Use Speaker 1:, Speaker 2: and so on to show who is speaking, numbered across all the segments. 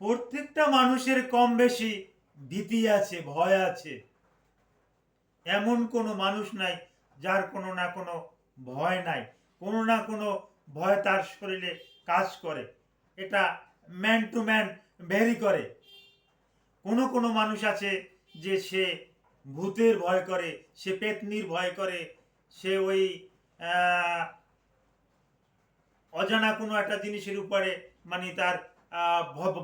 Speaker 1: প্রত্যেকটা মানুষের কম বেশি ভীতি আছে, ভয় আছে। এমন কোনো মানুষ নাই যার কোনো না কোনো ভয় নাই। কোনো না কোনো ভয় তার শরীরে কাজ করে। এটা ম্যান টু ম্যান ভ্যারি করে। কোনো কোনো মানুষ আছে যে সে ভূতের ভয় করে, সে পেতনির ভয় করে, সে ওই অজানা কোনো একটা জিনিসের উপরে মানে তার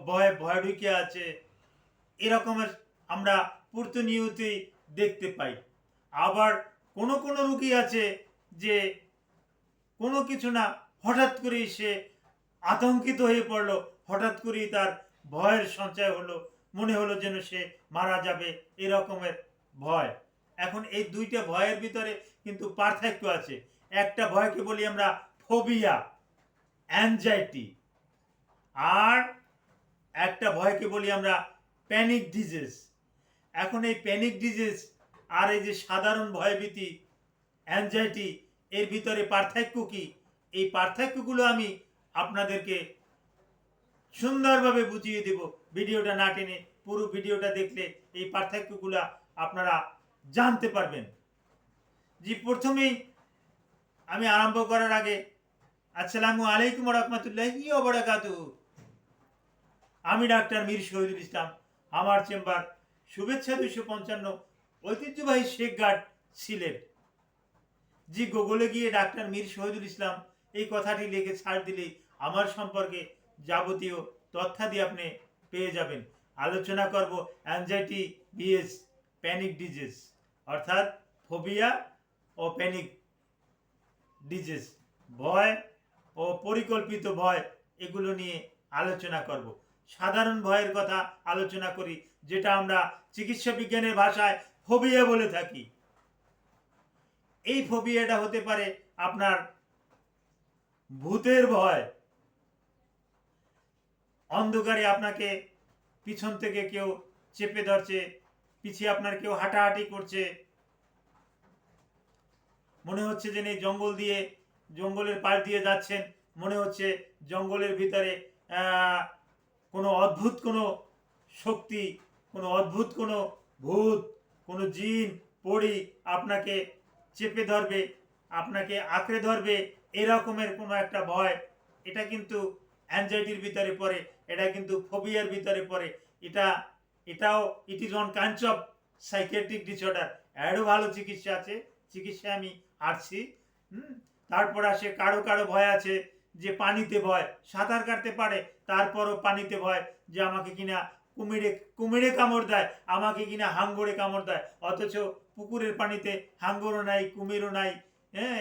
Speaker 1: ভয় ভয় ঢুকে আছে। এরকমের আমরা প্রতিনিয়তই দেখতে পাই। আবার কোনো কোনো রুগী আছে যে কোনো কিছু না, হঠাৎ করেই সে আতঙ্কিত হয়ে পড়ল। হঠাৎ করেই তার ভয়ের সঞ্চয় হলো, মনে হলো যেন সে মারা যাবে, এরকমের ভয়। এখন এই দুইটা ভয়ের ভিতরে কিন্তু পার্থক্য আছে। একটা ভয়কে বলি আমরা ফোবিয়া অ্যাংজাইটি আর একটা ভয়কে বলি আমরা প্যানিক ডিজিজ এখন এই প্যানিক ডিজিজ আর এই যে সাধারণ ভয়ভীতি অ্যাংজাইটি এর ভিতরে পার্থক্য কি? এই পার্থক্যগুলো আমি আপনাদেরকে সুন্দরভাবে বুঝিয়ে দেব। ভিডিওটা না টেনে পুরো ভিডিওটা দেখলে এই পার্থক্যগুলো আপনারা জানতে পারবেন। জি, প্রথমেই আমি আরম্ভ করার আগে, আসসালামু আলাইকুম রহমতুল্লাহি ওবরাকাতু আমি ডাক্তার মীর শহীদুল ইসলাম। আমার চেম্বার শুভেচ্ছা দুশো পঞ্চান্ন। ঐতিহ্যবাহী শেখ গার্ড সিলেট জি গুগলে গিয়ে ডাক্তার মীর শহীদুল ইসলাম এই কথাটি লিখে ছাড় দিলেই আমার সম্পর্কে যাবতীয় তথ্যাদি আপনি পেয়ে যাবেন। আলোচনা করব অ্যাংজাইটি বিএস প্যানিক ডিজিজ অর্থাৎ ফোবিয়া ও প্যানিক ডিজিজ ভয় ও পরিকল্পিত ভয়, এগুলো নিয়ে আলোচনা করব। সাধারণ ভয়ের কথা আলোচনা করি, যেটা আমরা চিকিৎসা বিজ্ঞানের ভাষায় ফোবিয়া বলে থাকি। এই ফোবিয়াটা হতে পারে আপনার ভূতের ভয়। অন্ধকারে আপনাকে পিছন থেকে কেউ চেপে ধরছে, পিছিয়ে আপনার কেউ হাঁটাহাঁটি করছে। মনে হচ্ছে যে এই জঙ্গল দিয়ে, জঙ্গলের পাশ দিয়ে যাচ্ছেন। মনে হচ্ছে জঙ্গলের ভিতরে কোনো অদ্ভুত কোনো শক্তি, কোনো অদ্ভুত কোনো ভূত, কোনো জিন পড়ি আপনাকে চেপে ধরবে, আপনাকে আঁকড়ে ধরবে, এরকমের কোনো একটা ভয়। এটা কিন্তু অ্যাংজাইটির ভিতরে পড়ে, এটা কিন্তু ফোবিয়ার ভিতরে পড়ে। এটা, এটাও it is on kinds of psychiatric disorder এরও ভালো চিকিৎসা আছে, চিকিৎসায় আমি আসছি হুম? তারপর আসে, কারও কারও ভয় আছে যে পানিতে ভয়, সাঁতার কাটতে পারে, তারপরও পানিতে ভয় যে আমাকে কিনা কুমিরে কুমিরে কামড় দেয়, আমাকে কিনা হাঙ্গরে কামড় দেয়। অথচ পুকুরের পানিতে হাঙ্গরও নাই, কুমিরও নাই হ্যাঁ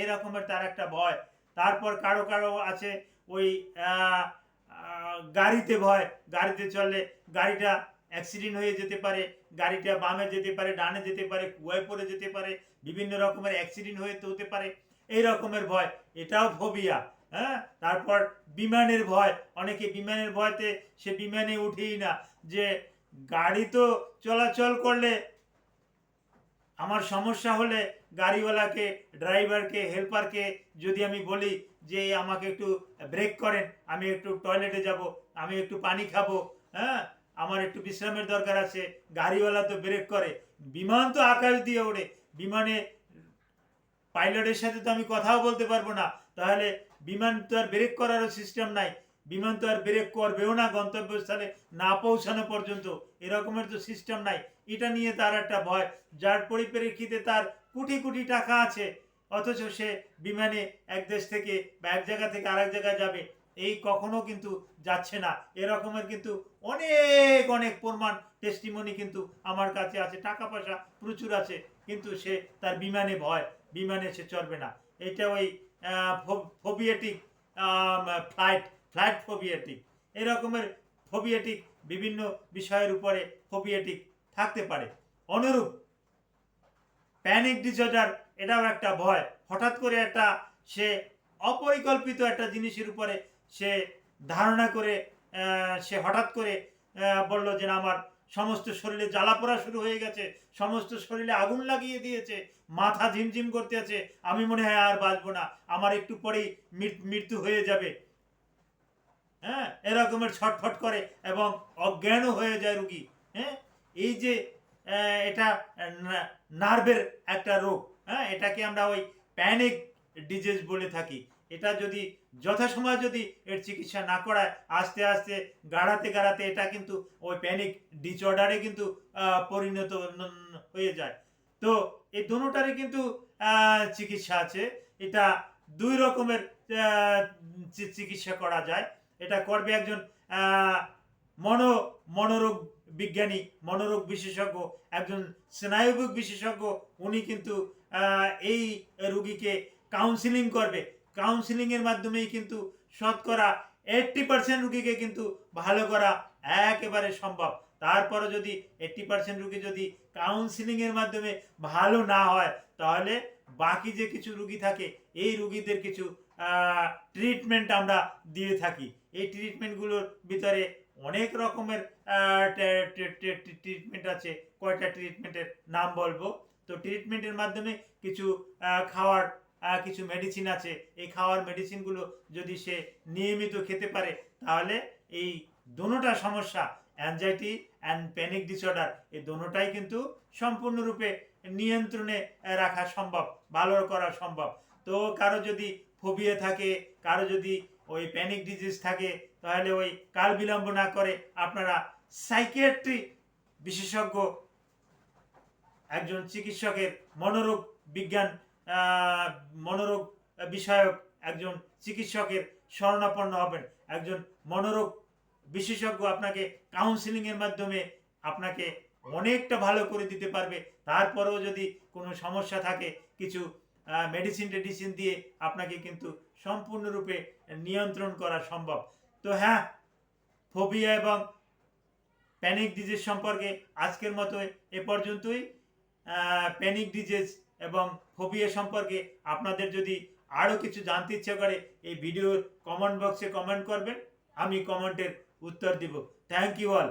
Speaker 1: এরকমের তার একটা ভয়। তারপর কারও কারও আছে ওই গাড়িতে ভয়, গাড়িতে চললে গাড়িটা অ্যাক্সিডেন্ট হয়ে যেতে পারে, গাড়িটা বামে যেতে পারে, ডানে যেতে পারে, কুয়ায় পড়ে যেতে পারে, বিভিন্ন রকমের অ্যাক্সিডেন্ট হয়ে হতে পারে, এই রকমের ভয়। এটাও ফোবিয়া হ্যাঁ? তারপর বিমানের ভয়। অনেকে বিমানের ভয়তে সে বিমানে উঠেই না। যে গাড়ি তো চলাচল করলে আমার সমস্যা হলে গাড়িওয়ালাকে, ড্রাইভারকে, হেল্পারকে যদি আমি বলি যে আমাকে একটু ব্রেক করেন, আমি একটু টয়লেটে যাব, আমি একটু পানি খাব হ্যাঁ? আমার একটু বিশ্রামের দরকার আছে, গাড়িওয়ালা তো ব্রেক করে। বিমান তো আকাশ দিয়ে ওড়ে। বিমানে পাইলটের সাথে তো আমি কথাও বলতে পারব না। তাহলে বিমান তো আর ব্রেক করারও সিস্টেম নাই। বিমান তো আর ব্রেক করবেও না গন্তব্যস্থলে, না পৌঁছানো পর্যন্ত। এরকমের তো সিস্টেম নাই। এটা নিয়ে তার একটা ভয়। যার পরিপ্রেক্ষিতে তার কোটি কোটি টাকা আছে। অথচ সে বিমানে এক দেশ থেকে বা এক জায়গা থেকে আরেক জায়গায় যাবে। এই কখনো কিন্তু যাচ্ছে না। এরকমের কিন্তু অনেক অনেক প্রমাণ টেস্টিমনি কিন্তু আমার কাছে আছে। টাকা পয়সা প্রচুর আছে। কিন্তু সে তার বিমানে ভয়। বিমানে সে চড়বে না। এটা ওই ফোবিয়েটিক ফ্লাইট ফ্লাইট ফোবিয়েটিক এরকমের ফোবিয়েটিক বিভিন্ন বিষয়ের উপরে ফোবিয়েটিক থাকতে পারে। অনুরূপ প্যানিক ডিসঅর্ডার এটাও একটা ভয়। হঠাৎ করে একটা সে অপরিকল্পিত একটা জিনিসের উপরে সে ধারণা করে সে হঠাৎ করে বলল যে আমার সমস্ত শরীরে জ্বালা পোড়া শুরু হয়ে গেছে, সমস্ত শরীরে আগুন লাগিয়ে দিয়েছে, মাথা ঝিমঝিম করতে আছে, আমি মনে হয় আর বাঁচবো না, আমার একটু পরেই মৃত- মৃত্যু হয়ে যাবে। হ্যাঁ এরকমের ছটফট করে এবং অজ্ঞানও হয়ে যায় রুগী। হ্যাঁ এই যে এটা নার্ভের একটা রোগ হ্যাঁ এটাকে আমরা ওই প্যানিক ডিজিজ বলে থাকি। এটা যদি যথাসময় যদি এর চিকিৎসা না করায়, আস্তে আস্তে গাড়াতে গাড়াতে এটা কিন্তু ওই প্যানিক ডিসঅর্ডারে কিন্তু পরিণত হয়ে যায়। তো এই দুটারই কিন্তু চিকিৎসা আছে। এটা দুই রকমের চিকিৎসা করা যায়। এটা করবে একজন মনো, মনোরোগ বিজ্ঞানী, মনোরোগ বিশেষজ্ঞ, একজন স্নায়ুবিক বিশেষজ্ঞ, উনি কিন্তু এই রুগীকে কাউন্সিলিং করবে। কাউন্সিলিং এর মাধ্যমেই কিন্তু শতকরা এইট্টি পার্সেন্ট রুগীকে কিন্তু ভালো করা একেবারে সম্ভব। তারপরে যদি এইট্টি পার্সেন্ট রুগী যদি কাউন্সিলিং এর মাধ্যমে ভালো না হয়, তাহলে বাকি যে কিছু রুগী থাকে, এই রুগীদের কিছু ট্রিটমেন্ট আমরা দিয়ে থাকি। এই ট্রিটমেন্টগুলোর ভিতরে অনেক রকমের ট্রিটমেন্ট আছে, কয়টা ট্রিটমেন্টের নাম বলব। তো ট্রিটমেন্টের মাধ্যমে কিছু খাওয়ার কিছু মেডিসিন আছে, এই খাওয়ার মেডিসিনগুলো যদি সে নিয়মিত খেতে পারে, তাহলে এই দোনোটা সমস্যা অ্যাংজাইটি অ্যান্ড প্যানিক ডিসঅর্ডার এই দোনোটাই কিন্তু সম্পূর্ণরূপে নিয়ন্ত্রণে রাখা সম্ভব, ভালো করা সম্ভব। তো কারও যদি ফোবিয়া থাকে, কারও যদি ওই প্যানিক ডিজিজ থাকে, তাহলে ওই কাল বিলম্ব না করে আপনারা সাইকিয়াট্রি বিশেষজ্ঞ, একজন চিকিৎসকের মনোরোগ বিজ্ঞান মনোরোগ বিষয়ক একজন চিকিৎসকের শরণাপন্ন হবেন। একজন মনোরোগ বিশেষজ্ঞ আপনাকে কাউন্সিলিং এর মাধ্যমে আপনাকে অনেকটা ভালো করে দিতে পারবে। তারপরেও যদি কোনো সমস্যা থাকে, কিছু মেডিসিন টেডিসিন দিয়ে আপনাকে কিন্তু সম্পূর্ণরূপে নিয়ন্ত্রণ করা সম্ভব। তো হ্যাঁ ফোবিয়া এবং প্যানিক ডিজিজ সম্পর্কে আজকের মতো এ পর্যন্তই। প্যানিক ডিজিজ এবং ফোবিয়া সম্পর্কে আপনাদের যদি আরও কিছু জানতে ইচ্ছে করে, এই ভিডিওর কমেন্ট বক্সে কমেন্ট করবেন। আমি কমেন্টের উত্তর দিব। Thank you all